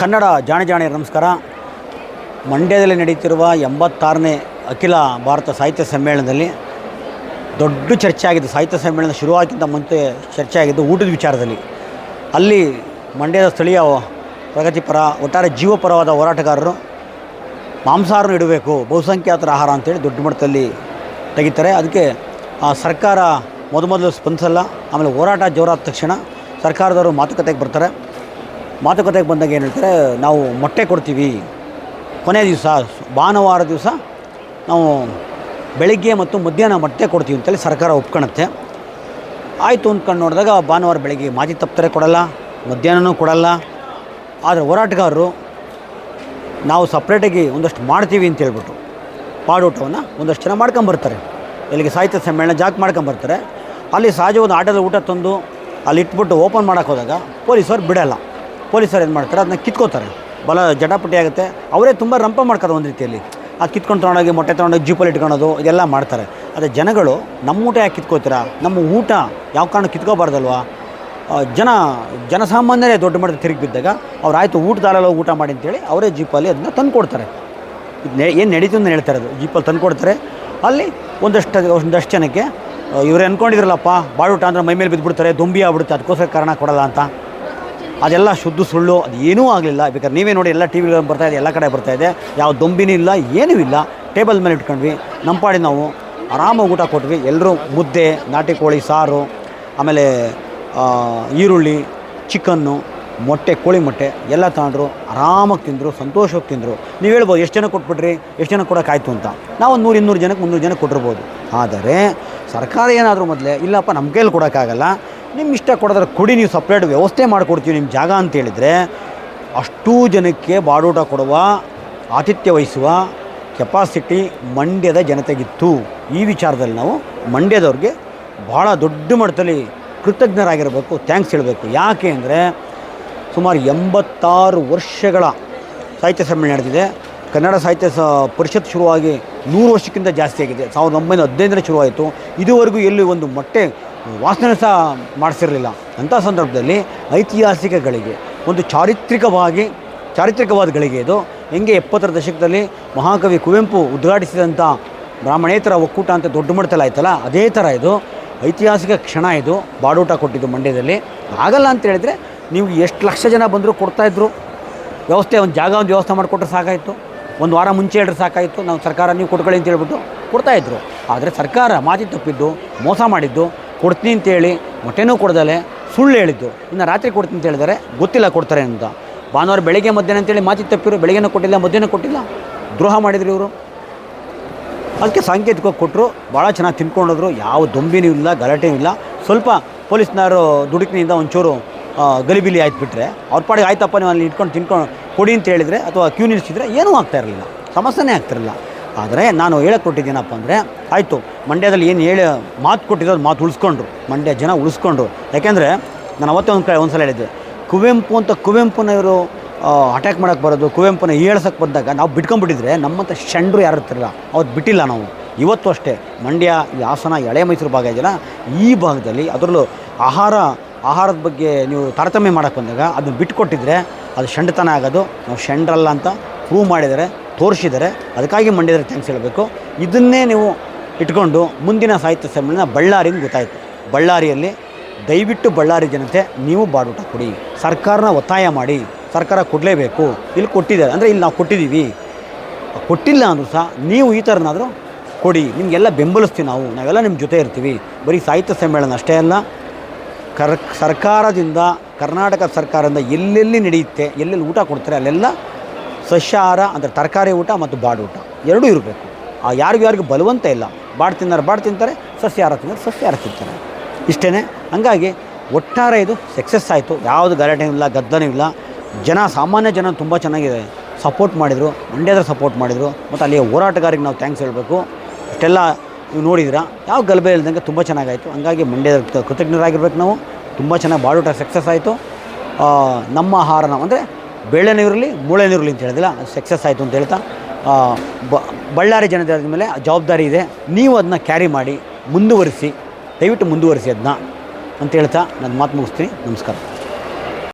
ಕನ್ನಡ ಜಾಣೆ ಜಾಣೆ, ನಮಸ್ಕಾರ. ಮಂಡ್ಯದಲ್ಲಿ ನಡೀತಿರುವ ಎಂಬತ್ತಾರನೇ ಅಖಿಲ ಭಾರತ ಸಾಹಿತ್ಯ ಸಮ್ಮೇಳನದಲ್ಲಿ ದೊಡ್ಡ ಚರ್ಚೆ ಆಗಿದ್ದು ಸಾಹಿತ್ಯ ಸಮ್ಮೇಳನ ಶುರುವಾಗಿಂತ ಮುಂಚೆ ಚರ್ಚೆ ಆಗಿದ್ದು ಊಟದ ವಿಚಾರದಲ್ಲಿ. ಅಲ್ಲಿ ಮಂಡ್ಯದ ಸ್ಥಳೀಯ ಪ್ರಗತಿಪರ ಒಟ್ಟಾರೆ ಜೀವಪರವಾದ ಹೋರಾಟಗಾರರು ಮಾಂಸಾಹಾರ ಇಡಬೇಕು, ಬಹುಸಂಖ್ಯಾತರ ಆಹಾರ ಅಂತೇಳಿ ದೊಡ್ಡ ಮಟ್ಟದಲ್ಲಿ ತೆಗಿತಾರೆ. ಅದಕ್ಕೆ, ಆ ಸರ್ಕಾರ ಮೊದಮೊದಲು ಸ್ಪಂದಿಸಲ್ಲ, ಆಮೇಲೆ ಹೋರಾಟ ಜೋರಾದ ತಕ್ಷಣ ಸರ್ಕಾರದವರು ಮಾತುಕತೆಗೆ ಬರ್ತಾರೆ. ಮಾತುಕತೆಗೆ ಬಂದಾಗ ಏನು ಹೇಳ್ತಾರೆ, ನಾವು ಮೊಟ್ಟೆ ಕೊಡ್ತೀವಿ. ಕೊನೆ ದಿವಸ, ಭಾನುವಾರ ದಿವಸ ನಾವು ಬೆಳಿಗ್ಗೆ ಮತ್ತು ಮಧ್ಯಾಹ್ನ ಮೊಟ್ಟೆ ಕೊಡ್ತೀವಿ ಅಂತೇಳಿ ಸರ್ಕಾರ ಒಪ್ಕೊಳತ್ತೆ ಆಯಿತು ಅಂದ್ಕೊಂಡು ನೋಡಿದಾಗ ಭಾನುವಾರ ಬೆಳಿಗ್ಗೆ ಮಾಜಿ ತಪ್ತಾರೆ ಕೊಡಲ್ಲ, ಮಧ್ಯಾಹ್ನನೂ ಕೊಡಲ್ಲ. ಆದರೆ ಹೋರಾಟಗಾರರು ನಾವು ಸಪ್ರೇಟಾಗಿ ಒಂದಷ್ಟು ಮಾಡ್ತೀವಿ ಅಂತ ಹೇಳ್ಬಿಟ್ಟು ಪಾಡೂಟವನ್ನು ಒಂದಷ್ಟು ಜನ ಮಾಡ್ಕೊಂಬರ್ತಾರೆ. ಇಲ್ಲಿಗೆ ಸಾಹಿತ್ಯ ಸಮ್ಮೇಳನ ಜಾಕ್ ಮಾಡ್ಕೊಂಬರ್ತಾರೆ. ಅಲ್ಲಿ ಸಹಜವಾದ ಆಟದ ಊಟ ತಂದು ಅಲ್ಲಿ ಇಟ್ಬಿಟ್ಟು ಓಪನ್ ಮಾಡೋಕ್ಕೆ ಹೋದಾಗ ಪೊಲೀಸರು ಬಿಡಲ್ಲ. ಪೊಲೀಸರು ಏನು ಮಾಡ್ತಾರೆ? ಅದನ್ನ ಕಿತ್ಕೋತಾರೆ. ಬಲ ಜಟಾಪಟಿ ಆಗುತ್ತೆ. ಅವರೇ ತುಂಬ ರಂಪ ಮಾಡ್ತಾರೆ ಒಂದು ರೀತಿಯಲ್ಲಿ. ಅದು ಕಿತ್ಕೊಂಡು ತೊಗೊಂಡೋಗಿ, ಮೊಟ್ಟೆ ತೊಗೊಂಡೋಗಿ ಜೀಪಲ್ಲಿ ಇಟ್ಕೊಳೋದು, ಇದೆಲ್ಲ ಮಾಡ್ತಾರೆ. ಆದರೆ ಜನಗಳು ನಮ್ಮ ಊಟ ಯಾಕೆ ಕಿತ್ಕೋತೀರಾ? ನಮ್ಮ ಊಟ ಯಾವ ಕಾರಣ ಕಿತ್ಕೋಬಾರ್ದಲ್ವಾ? ಜನ, ಜನಸಾಮಾನ್ಯರೇ ದೊಡ್ಡ ಮಟ್ಟದ ತಿರುಗಿ ಬಿದ್ದಾಗ ಅವ್ರು ಆಯಿತು ಊಟದಾರಲ್ಲ ಊಟ ಮಾಡಿ ಅಂತೇಳಿ ಅವರೇ ಜೀಪಲ್ಲಿ ಅದನ್ನ ತಂದು ಕೊಡ್ತಾರೆ ಏನು ನಡೀತು ಅಂತ ಹೇಳ್ತಾರೆ ಅದು ಜೀಪಲ್ಲಿ ತಂದು ಕೊಡ್ತಾರೆ ಅಲ್ಲಿ ಒಂದಷ್ಟು ಒಂದಷ್ಟು ಜನಕ್ಕೆ ಇವ್ರು ಅಂದ್ಕೊಂಡಿದ್ರಲ್ಲಪ್ಪ ಬಾಡೂಟ ಅಂದ್ರೆ ಮೈ ಮೇಲೆ ಬಿದ್ದುಬಿಡ್ತಾರೆ ದೊಂಬಿ ಆಗ್ಬಿಡುತ್ತೆ, ಅದಕ್ಕೋಸ್ಕರ ಕಾರಣ ಕೊಡಲ್ಲ ಅಂತ. ಅದೆಲ್ಲ ಶುದ್ಧ ಸುಳ್ಳು, ಅದು ಏನೂ ಆಗಲಿಲ್ಲ. ಬೇಕಾದ್ರೆ ನೀವೇ ನೋಡಿ, ಎಲ್ಲ ಟಿ ವಿಗಳನ್ನು ಬರ್ತಾ ಇದೆ, ಎಲ್ಲ ಕಡೆ ಬರ್ತಾ ಇದೆ. ಯಾವ ದೊಂಬಿನೂ ಇಲ್ಲ, ಏನೂ ಇಲ್ಲ. ಟೇಬಲ್ ಮೇಲೆ ಇಟ್ಕೊಂಡ್ವಿ. ನಮ್ಮ ಪಾಡಿ ನಾವು ಆರಾಮಾಗಿ ಊಟ ಕೊಟ್ವಿ. ಎಲ್ಲರೂ ಮುದ್ದೆ, ನಾಟಿ ಕೋಳಿ, ಸಾರು, ಆಮೇಲೆ ಈರುಳ್ಳಿ, ಚಿಕನ್ನು, ಮೊಟ್ಟೆ, ಕೋಳಿ ಮೊಟ್ಟೆ ಎಲ್ಲ ತಗೊಂಡ್ರು. ಆರಾಮಾಗಿ ತಿಂದರು, ಸಂತೋಷವಾಗಿ ತಿಂದರು. ನೀವು ಹೇಳ್ಬೋದು, ಎಷ್ಟು ಜನ ಕೊಟ್ಬಿಟ್ರಿ? ಎಷ್ಟು ಜನ ಕೊಡೋಕ್ಕಾಯ್ತು ಅಂತ. ನಾವು ನೂರು, ಇನ್ನೂರು ಜನಕ್ಕೆ ಮುನ್ನೂರು ಜನಕ್ಕೆ ಕೊಟ್ಟಿರ್ಬೋದು. ಆದರೆ ಸರ್ಕಾರ ಏನಾದರೂ ಮೊದಲೇ, ಇಲ್ಲಪ್ಪ ನಮ್ಮ ಕೈಯಲ್ಲಿ ಕೊಡೋಕ್ಕಾಗಲ್ಲ. ನಿಮ್ಮ ಇಷ್ಟ ಕೊಡೋದ್ರೆ ಕೊಡಿ, ನೀವು ಸಪ್ರೇಟ್ ವ್ಯವಸ್ಥೆ ಮಾಡಿಕೊಡ್ತೀವಿ ನಿಮ್ಮ ಜಾಗ ಅಂತ ಹೇಳಿದರೆ ಅಷ್ಟೂ ಜನಕ್ಕೆ ಬಾಡೂಟ ಕೊಡುವ, ಆತಿಥ್ಯ ವಹಿಸುವ ಕೆಪಾಸಿಟಿ ಮಂಡ್ಯದ ಜನತೆಗಿತ್ತು. ಈ ವಿಚಾರದಲ್ಲಿ ನಾವು ಮಂಡ್ಯದವ್ರಿಗೆ ಭಾಳ ದೊಡ್ಡ ಮಟ್ಟದಲ್ಲಿ ಕೃತಜ್ಞರಾಗಿರಬೇಕು ಥ್ಯಾಂಕ್ಸ್ ಹೇಳಬೇಕು. ಯಾಕೆ ಅಂದರೆ ಸುಮಾರು ಎಂಬತ್ತಾರು ವರ್ಷಗಳ ಸಾಹಿತ್ಯ ಸಮ್ಮೇಳನ ನಡೆದಿದೆ. ಕನ್ನಡ ಸಾಹಿತ್ಯ ಸ, ಪರಿಷತ್ ಶುರುವಾಗಿ ನೂರು ವರ್ಷಕ್ಕಿಂತ ಜಾಸ್ತಿ ಆಗಿದೆ. ಸಾವಿರದ ಒಂಬೈನೂರ ಹದಿನೈದರ ಶುರುವಾಯಿತು. ಇದುವರೆಗೂ ಎಲ್ಲಿ ಒಂದು ಮೊಟ್ಟೆ ವಾಸನೆ ಸಹ ಮಾಡಿಸಿರಲಿಲ್ಲ. ಅಂಥ ಸಂದರ್ಭದಲ್ಲಿ ಐತಿಹಾಸಿಕ ಗಳಿಗೆ ಒಂದು ಚಾರಿತ್ರಿಕವಾಗಿ, ಚಾರಿತ್ರಿಕವಾದ ಗಳಿಗೆ ಇದು. ಹೆಂಗೆ ಎಪ್ಪತ್ತರ ದಶಕದಲ್ಲಿ ಮಹಾಕವಿ ಕುವೆಂಪು ಉದ್ಘಾಟಿಸಿದಂಥ ಬ್ರಾಹ್ಮಣೇತರ ಒಕ್ಕೂಟ ಅಂತ ದೊಡ್ಡ ಮಟ್ಟದಲ್ಲಿ ಆಯ್ತಲ್ಲ ಅದೇ ಥರ ಇದು. ಐತಿಹಾಸಿಕ ಕ್ಷಣ ಇದು, ಬಾಡೂಟ ಕೊಟ್ಟಿದ್ದು ಮಂಡ್ಯದಲ್ಲಿ. ಆಗಲ್ಲ ಅಂತ ಹೇಳಿದರೆ ನೀವು ಎಷ್ಟು ಲಕ್ಷ ಜನ ಬಂದರೂ ಕೊಡ್ತಾಯಿದ್ರು ವ್ಯವಸ್ಥೆ, ಒಂದು ಜಾಗ, ಒಂದು ವ್ಯವಸ್ಥೆ ಮಾಡಿಕೊಟ್ರೆ ಸಾಕಾಯಿತು. ಒಂದು ವಾರ ಮುಂಚೆ ಹೇಳಿದ್ರೆ ಸಾಕಾಯಿತು. ನಾವು ಸರ್ಕಾರ ನೀವು ಕೊಟ್ಕೊಳ್ಳಿ ಅಂತ ಹೇಳ್ಬಿಟ್ಟು ಕೊಡ್ತಾಯಿದ್ರು ಆದರೆ ಸರ್ಕಾರ ಮಾತಿ ತಪ್ಪಿದ್ದು ಮೋಸ ಮಾಡಿದ್ದು ಕೊಡ್ತೀನಿ ಅಂತೇಳಿ ಮೊಟ್ಟೆನೂ ಕೊಡ್ದಲೆ ಸುಳ್ಳು ಹೇಳಿದ್ದು. ಇನ್ನು ರಾತ್ರಿ ಕೊಡ್ತೀನಿ ಅಂತ ಹೇಳಿದರೆ ಗೊತ್ತಿಲ್ಲ ಕೊಡ್ತಾರೆ ಅಂತ. ಭಾನುವಾರ ಬೆಳಗ್ಗೆ ಮಧ್ಯಾಹ್ನ ಅಂತೇಳಿ ಮಾತಿ ತಪ್ಪಿರು ಬೆಳಗ್ಗೆನೂ ಕೊಟ್ಟಿಲ್ಲ, ಮಧ್ಯಾಹ್ನ ಕೊಟ್ಟಿಲ್ಲ. ದ್ರೋಹ ಮಾಡಿದ್ರು ಇವರು. ಅದಕ್ಕೆ ಸಾಂಕೇತಿಕ ಕೊಟ್ಟರು, ಭಾಳ ಚೆನ್ನಾಗಿ ತಿನ್ಕೊಂಡೋದ್ರು, ಯಾವ ದೊಂಬಿನೂ ಇಲ್ಲ, ಗಲಾಟೆನೂ ಇಲ್ಲ. ಸ್ವಲ್ಪ ಪೊಲೀಸ್ನವರು ದುಡುಕಿನಿಂದ ಒಂಚೂರು ಗಲಿಬಿಲಿ ಆಯ್ತು ಬಿಟ್ಟರೆ ಅವ್ರ ಪಾಡಿಗೆ ಆಯ್ತಪ್ಪ ನೀವು ಅಲ್ಲಿ ಇಟ್ಕೊಂಡು ತಿನ್ಕೊಂಡು ಕೊಡಿ ಅಂತ ಹೇಳಿದರೆ ಅಥವಾ ಕ್ಯೂ ನಿಲ್ಲಿಸಿದ್ರೆ ಏನೂ ಆಗ್ತಾ ಇರಲಿಲ್ಲ. ಸಮಸ್ಯೆನೇ ಆಗ್ತಿರಲಿಲ್ಲ ಆದರೆ ನಾನು ಹೇಳಕ್ಕೆ ಕೊಟ್ಟಿದ್ದೀನಪ್ಪ ಅಂದರೆ, ಆಯಿತು, ಮಂಡ್ಯದಲ್ಲಿ ಏನು ಹೇಳಿ ಮಾತು ಕೊಟ್ಟಿರೋದು ಮಾತು ಉಳಿಸ್ಕೊಂಡ್ರು, ಮಂಡ್ಯ ಜನ ಉಳಿಸ್ಕೊಂಡ್ರು. ಯಾಕೆಂದರೆ ನಾನು ಅವತ್ತೇ ಒಂದು ಕಡೆ ಒಂದು ಸಲ ಹೇಳಿದ್ದೆ, ಕುವೆಂಪು ಅಂತ ಕುವೆಂಪುನ ಇವರು ಅಟ್ಯಾಕ್ ಮಾಡೋಕ್ಕೆ ಬರೋದು, ಕುವೆಂಪುನ ಹೇಳ್ಸಕ್ಕೆ ಬಂದಾಗ ನಾವು ಬಿಟ್ಕೊಂಡ್ಬಿಟ್ಟಿದ್ರೆ ನಮ್ಮಂಥ ಷಂಡ್ರು ಯಾರು ಇರ್ತಿರಲ್ಲ ಅವತ್ತು ಬಿಟ್ಟಿಲ್ಲ ನಾವು. ಇವತ್ತು ಅಷ್ಟೇ, ಮಂಡ್ಯ, ಈ ಹಾಸನ ಎಳೆ ಮೈಸೂರು ಭಾಗ ಇದೆಯಲ್ಲ, ಈ ಭಾಗದಲ್ಲಿ ಅದರಲ್ಲೂ ಆಹಾರ, ಆಹಾರದ ಬಗ್ಗೆ ನೀವು ತಾರತಮ್ಯ ಮಾಡೋಕ್ಕೆ ಬಂದಾಗ ಅದನ್ನ ಬಿಟ್ಕೊಟ್ಟಿದ್ರೆ ಅದು ಶಂಡತನ ಆಗೋದು. ನಾವು ಶಂಡ್ರಲ್ಲ ಅಂತ ಪ್ರೂವ್ ಮಾಡಿದ್ದಾರೆ. ತೋರಿಸಿದ್ದಾರೆ. ಅದಕ್ಕಾಗಿ ಮಂಡ್ಯದ ಥ್ಯಾಂಕ್ಸ್ ಹೇಳಬೇಕು. ಇದನ್ನೇ ನೀವು ಇಟ್ಕೊಂಡು ಮುಂದಿನ ಸಾಹಿತ್ಯ ಸಮ್ಮೇಳನ ಬಳ್ಳಾರಿಗೆ ಗೊತ್ತಾಯಿತು. ಬಳ್ಳಾರಿಯಲ್ಲಿ ದಯವಿಟ್ಟು ಬಳ್ಳಾರಿ ಜನತೆ ನೀವು ಬಾಡೂಟ ಕೊಡಿ. ಸರ್ಕಾರನ ಒತ್ತಾಯ ಮಾಡಿ. ಸರ್ಕಾರ ಕೊಡಲೇಬೇಕು. ಇಲ್ಲಿ ಕೊಟ್ಟಿದ್ದಾರೆ. ಅಂದರೆ ಇಲ್ಲಿ ನಾವು ಕೊಟ್ಟಿದ್ದೀವಿ. ಕೊಟ್ಟಿಲ್ಲ ಅಂದರೂ ಸಹ ನೀವು ಈ ಥರನಾದರೂ ಕೊಡಿ. ನಿಮಗೆಲ್ಲ ಬೆಂಬಲಿಸ್ತೀವಿ ನಾವು. ನಾವೆಲ್ಲ ನಿಮ್ಮ ಜೊತೆ ಇರ್ತೀವಿ. ಬರೀ ಸಾಹಿತ್ಯ ಸಮ್ಮೇಳನ ಅಷ್ಟೇ ಅಲ್ಲ ಕರ್ ಸರ್ಕಾರದಿಂದ, ಕರ್ನಾಟಕ ಸರ್ಕಾರದಿಂದ ಎಲ್ಲೆಲ್ಲಿ ನಡೆಯುತ್ತೆ, ಎಲ್ಲೆಲ್ಲಿ ಊಟ ಕೊಡ್ತಾರೆ ಅಲ್ಲೆಲ್ಲ ಸಸ್ಯಾಹಾರ ಅಂದರೆ ತರಕಾರಿ ಊಟ ಮತ್ತು ಬಾಡೂಟ ಎರಡೂ ಇರಬೇಕು. ಆ ಯಾರಿಗೂ ಯಾರಿಗೂ ಬಲವಂತ ಇಲ್ಲ. ಬಾಡ್ ತಿನ್ನಾರ, ಬಾಡ್ ತಿಂತಾರೆ, ಸಸ್ಯಾಹಾರ ತಿನ್ನೋರು ಸಸ್ಯಾಹಾರ ತಿಂತಾರೆ. ಇಷ್ಟೇ ಹಂಗಾಗಿ ಒಟ್ಟಾರೆ ಇದು ಸಕ್ಸಸ್ ಆಯಿತು. ಯಾವುದು ಗಲಾಟೆ ಇಲ್ಲ ಗದ್ದನೂ ಇಲ್ಲ. ಜನ, ಸಾಮಾನ್ಯ ಜನ ತುಂಬ ಚೆನ್ನಾಗಿದೆ. ಸಪೋರ್ಟ್ ಮಾಡಿದರು. ಮಂಡ್ಯದ ಸಪೋರ್ಟ್ ಮಾಡಿದರು. ಮತ್ತು ಅಲ್ಲಿಯ ಹೋರಾಟಗಾರಿಗೆ ನಾವು ಥ್ಯಾಂಕ್ಸ್ ಹೇಳಬೇಕು. ಇಷ್ಟೆಲ್ಲ ನೀವು ನೋಡಿದಿರಾ ಯಾವ ಗಲಭೆ ಇಲ್ದಂಗೆ ತುಂಬ ಚೆನ್ನಾಗಾಯಿತು. ಹಂಗಾಗಿ ಮಂಡ್ಯದ ಕೃತಜ್ಞರಾಗಿರ್ಬೇಕು ನಾವು. ತುಂಬ ಚೆನ್ನಾಗಿ ಬಾಡೂಟ ಸಕ್ಸಸ್ ಆಯಿತು. ನಮ್ಮ ಆಹಾರ ನಾವು, ಅಂದರೆ ಬೇಳೆನೂ ಇರಲಿ ಮೂಳೆನೂ ಇರಲಿ ಅಂತ ಹೇಳಿದಿಲ್ಲ ಅದು ಸಕ್ಸಸ್ ಆಯಿತು ಅಂತ ಹೇಳ್ತಾ ಬಳ್ಳಾರಿ ಜನತೆ ಮೇಲೆ ಜವಾಬ್ದಾರಿ ಇದೆ. ನೀವು ಅದನ್ನ ಕ್ಯಾರಿ ಮಾಡಿ, ಮುಂದುವರಿಸಿ, ದಯವಿಟ್ಟು ಮುಂದುವರಿಸಿ ಅದನ್ನ ಅಂತ ಹೇಳ್ತಾ ನನ್ನ ಮಾತು ಮುಗಿಸ್ತೀನಿ. ನಮಸ್ಕಾರ.